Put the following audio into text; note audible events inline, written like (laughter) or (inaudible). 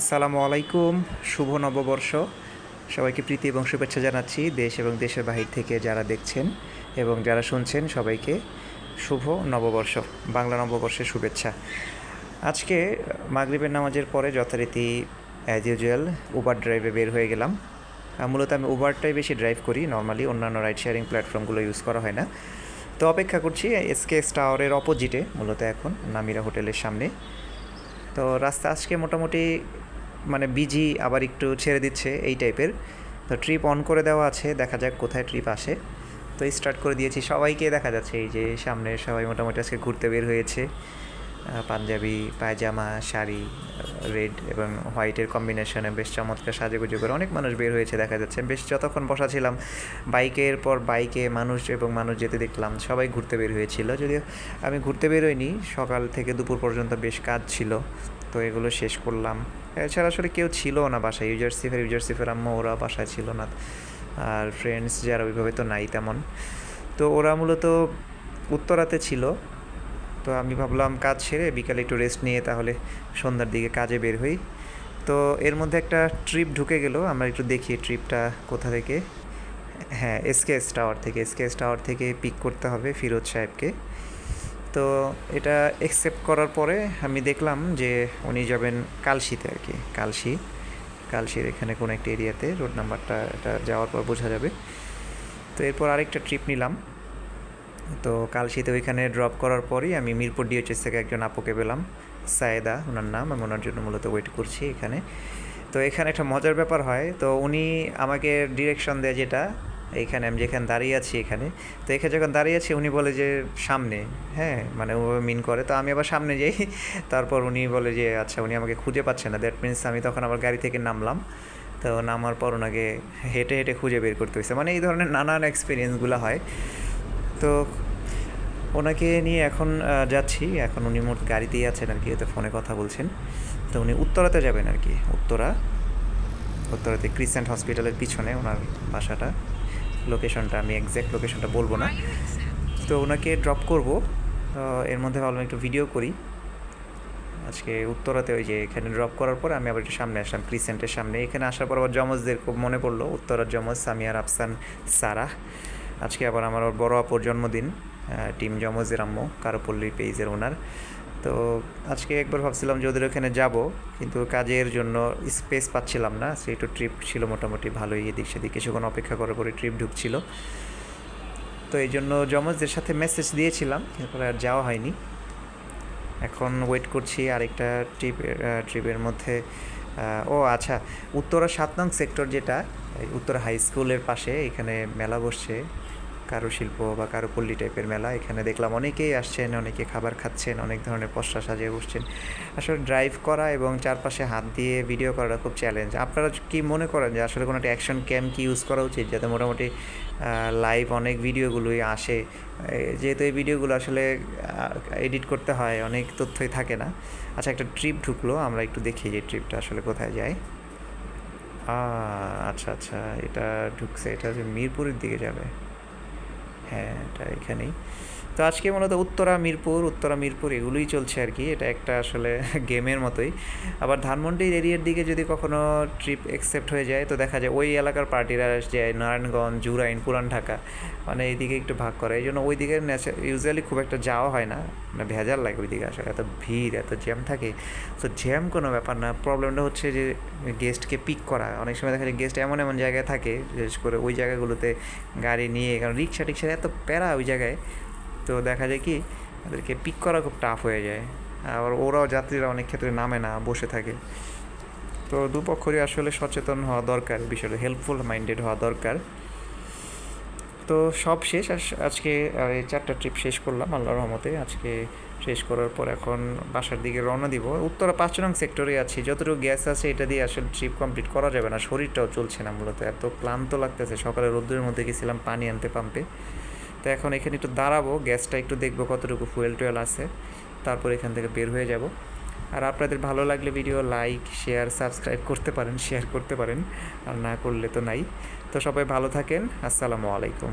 আসসালামু আলাইকুম, শুভ নববর্ষ। সবাইকে প্রীতি এবং শুভেচ্ছা জানাচ্ছি দেশ এবং দেশের বাহির থেকে যারা দেখছেন এবং যারা শুনছেন সবাইকে শুভ নববর্ষ, বাংলা নববর্ষের শুভেচ্ছা। আজকে মাগরিবের নামাজের পরে যথারীতি অ্যাজ ইউজুয়াল উবার ড্রাইভে বের হয়ে গেলাম। মূলত আমি উবারটাই বেশি ড্রাইভ করি নর্মালি অন্যান্য রাইড শেয়ারিং প্ল্যাটফর্মগুলো ইউজ করা হয় না। তো অপেক্ষা করছি এসকে টাওয়ারের অপোজিটে মূলত এখন নামিরা হোটেলের সামনে। তো রাস্তা আজকে মোটামুটি মানে বিজি আবার একটু ছেড়ে দিচ্ছে এই টাইপের তো ট্রিপ অন করে দেওয়া আছে, দেখা যাক কোথায় ট্রিপ আসে। তো স্টার্ট করে দিয়েছি সবাইকে, দেখা যাচ্ছে এই যে সামনে সবাই মোটামুটি আজকে ঘুরতে বের হয়েছে। পাঞ্জাবি, পায়জামা, শাড়ি রেড এবং হোয়াইটের কম্বিনেশনে বেশ চমৎকার সাজুগুজু করে অনেক মানুষ বের হয়েছে, দেখা যাচ্ছে। বেশ যতক্ষণ বসা ছিলাম, বাইকের পর বাইকে মানুষ এবং মানুষ যেতে দেখলাম, সবাই ঘুরতে বের হয়েছিল। যদিও আমি ঘুরতে বেরোইনি, সকাল থেকে দুপুর পর্যন্ত বেশ কাজ ছিল। তো এগুলো শেষ করলাম। এছাড়া আসলে কেউ ছিল না বাসায়। ইউজার সিফের ইউজার সিফের আম্মা ওরা বাসায় ছিল না। আর ফ্রেন্ডস যারা ওইভাবে তো নাই তেমন। তো ওরা মূলত উত্তরাতে ছিল। তো আমি ভাবলাম কাজ সেরে বিকালে একটু রেস্ট নিয়ে তাহলে সন্ধ্যার দিকে কাজে বের হই। তো এর মধ্যে একটা ট্রিপ ঢুকে গেল। আমরা একটু দেখি ট্রিপটা কোথা থেকে। হ্যাঁ এসকেএস টাওয়ার থেকে। এসকেএস টাওয়ার থেকে পিক করতে হবে ফিরোজ সাহেবকে। তো এটা অ্যাকসেপ্ট করার পরে আমি দেখলাম যে উনি যাবেন কালশিতে আর কি, কালশি। কালশির এখানে কোনো একটা এরিয়াতে রোড নাম্বারটা এটা যাওয়ার পর বোঝা যাবে। তো এরপর আরেকটা ট্রিপ নিলাম। তো কালশিতে ওইখানে ড্রপ করার পরই আমি মিরপুর ডিএচএস থেকে একজন আপুকে পেলাম, সায়েদা, ওনার নাম। আমি ওনার জন্য মূলত ওয়েট করছি এখানে। তো এখানে একটা মজার ব্যাপার হয়। তো উনি আমাকে ডিরেকশন দেয় যেটা এইখানে আমি যেখানে দাঁড়িয়ে আছি এখানে। তো এখানে যখন দাঁড়িয়ে আছি, উনি বলে যে, সামনে। হ্যাঁ মানে ওভাবে মিন করে। তো আমি আবার সামনে যাই। (laughs) তারপর উনি বলে যে আচ্ছা উনি আমাকে খুঁজে পাচ্ছে না। দ্যাট মিনস আমি তখন আবার গাড়ি থেকে নামলাম। তো নামার পর ওনাকে হেঁটে হেঁটে খুঁজে বের করতে হয়েছে। মানে এই ধরনের নানান এক্সপিরিয়েন্সগুলো হয়। তো ওনাকে নিয়ে এখন যাচ্ছি। এখন উনি মোট গাড়িতেই আছেন আর কি হয়তো ফোনে কথা বলছেন। তো উনি উত্তরাতে যাবেন আর কি, উত্তরা। উত্তরাতে ক্রিসেন্ট হসপিটালের পিছনে ওনার বাসাটা। লোকেশনটা আমি এক্স্যাক্ট লোকেশনটা বলব না। তো ওনাকে ড্রপ করব। এর মধ্যে ভাবলাম একটু ভিডিও করি। আজকে উত্তরাতে ওই যে এখানে ড্রপ করার পর আমি আবার একটু সামনে আসলাম ক্রিসেন্টের সামনে। এখানে আসার পর আবার জমজদের খুব মনে পড়ল উত্তরার জমজ সামিয়ার আফসান সারা। আজকে আবার আমার বড় আপুর জন্মদিন টিম জমজের আম্মু কারোপল্লী পেজের ওনার তো আজকে একবার ভাবছিলাম যে ওদের ওখানে যাব, কিন্তু কাজের জন্য স্পেস পাচ্ছিলাম না। সে একটু ট্রিপ ছিল মোটামুটি ভালোই, এদিক সেদিক কিছুক্ষণ অপেক্ষা করে পরে ট্রিপ ঢুকছিল। তো এই জন্য জমজদের সাথে মেসেজ দিয়েছিলাম, এরপরে আর যাওয়া হয়নি। এখন ওয়েট করছি আরেকটা ট্রিপ ট্রিপের মধ্যে। ও আচ্ছা উত্তরা সাত নং সেক্টর যেটা উত্তরা হাই স্কুলের পাশে, এখানে মেলা বসছে। কারুশিল্প বা কারুপল্লী টাইপের মেলা। এখানে দেখলাম অনেকেই আসছেন, অনেকে খাবার খাচ্ছেন, অনেক ধরনের পশরা সাজিয়ে বসছেন। আসলে ড্রাইভ করা এবং চারপাশে হাত দিয়ে ভিডিও করাটা খুব চ্যালেঞ্জ আপনারা কি মনে করেন যে আসলে কোনো একটা অ্যাকশন ক্যাম কি ইউজ করা উচিত? যাতে মোটামুটি লাইভ অনেক ভিডিওগুলোই আসে। যেহেতু এই ভিডিওগুলো আসলে এডিট করতে হয়, অনেক তথ্যই থাকে না। আচ্ছা একটা ট্রিপ ঢুকলো, আমরা একটু দেখি যে ট্রিপটা আসলে কোথায় যায়। আচ্ছা আচ্ছা এটা ঢুকছে, এটা মিরপুরের দিকে যাবে। হ্যাঁ এটা এখানেই। তো আজকে মূলত উত্তরা, মিরপুর উত্তরা, মিরপুর এগুলোই চলছে আর কি। এটা একটা আসলে (laughs) গেমের মতোই। আবার ধানমন্ডির এরিয়ার দিকে যদি কখনো ট্রিপ অ্যাকসেপ্ট হয়ে যায়, তো দেখা যায় ওই এলাকার পার্টিরা যায় নারায়ণগঞ্জ, জুরাইন, পুরান ঢাকা। মানে এইদিকে একটু ভাগ করে। এই জন্য ওই দিকে ইউজুয়ালি খুব একটা যাওয়া হয় না। মানে ভেজাল লাগে ওই দিকে আসলে এত ভিড়, এত জ্যাম থাকে। তো জ্যাম কোনো ব্যাপার না। প্রবলেমটা হচ্ছে যে গেস্টকে পিক করা। অনেক সময় দেখা যায় গেস্ট এমন এমন জায়গায় থাকে, বিশেষ করে ওই জায়গাগুলোতে গাড়ি নিয়ে। কারণ রিক্সা টিক্সা এত প্যারা ওই জায়গায়। তো দেখা যায় কি, তাদেরকে পিক করা খুব টাফ হয়ে যায়। আবার ওরাও যাত্রীরা অনেক ক্ষেত্রে নামে না, বসে থাকে। তো দুপক্ষরই আসলে সচেতন হওয়া দরকার বিষয়টা হেল্পফুল মাইন্ডেড হওয়া দরকার। তো সব শেষ আজ- আজকে এই চারটা ট্রিপ শেষ করলাম, আল্লাহর রহমতে। আজকে শেষ করার পর এখন বাসার দিকে রওনা দিব। উত্তরা পাঁচ নং সেক্টরে আছি। যতটুকু গ্যাস আছে, এটা দিয়ে আসলে ট্রিপ কমপ্লিট করা যাবে না। শরীরটাও চলছে না মূলত। এত ক্লান্ত লাগতেছে। সকালে রোদ্রের মধ্যে গেছিলাম পানি আনতে পাম্পে তো এখন এখানে একটু দাঁড়াবো, গ্যাসটা একটু দেখব কতটুকু ফুয়েল টুয়েল আছে। তারপর এখান থেকে বের হয়ে যাব। আর আপনাদের ভালো লাগলে ভিডিও লাইক শেয়ার সাবস্ক্রাইব করতে পারেন শেয়ার করতে পারেন। আর না করলে তো নাই। তো সবাই ভালো থাকেন। আসসালামু আলাইকুম।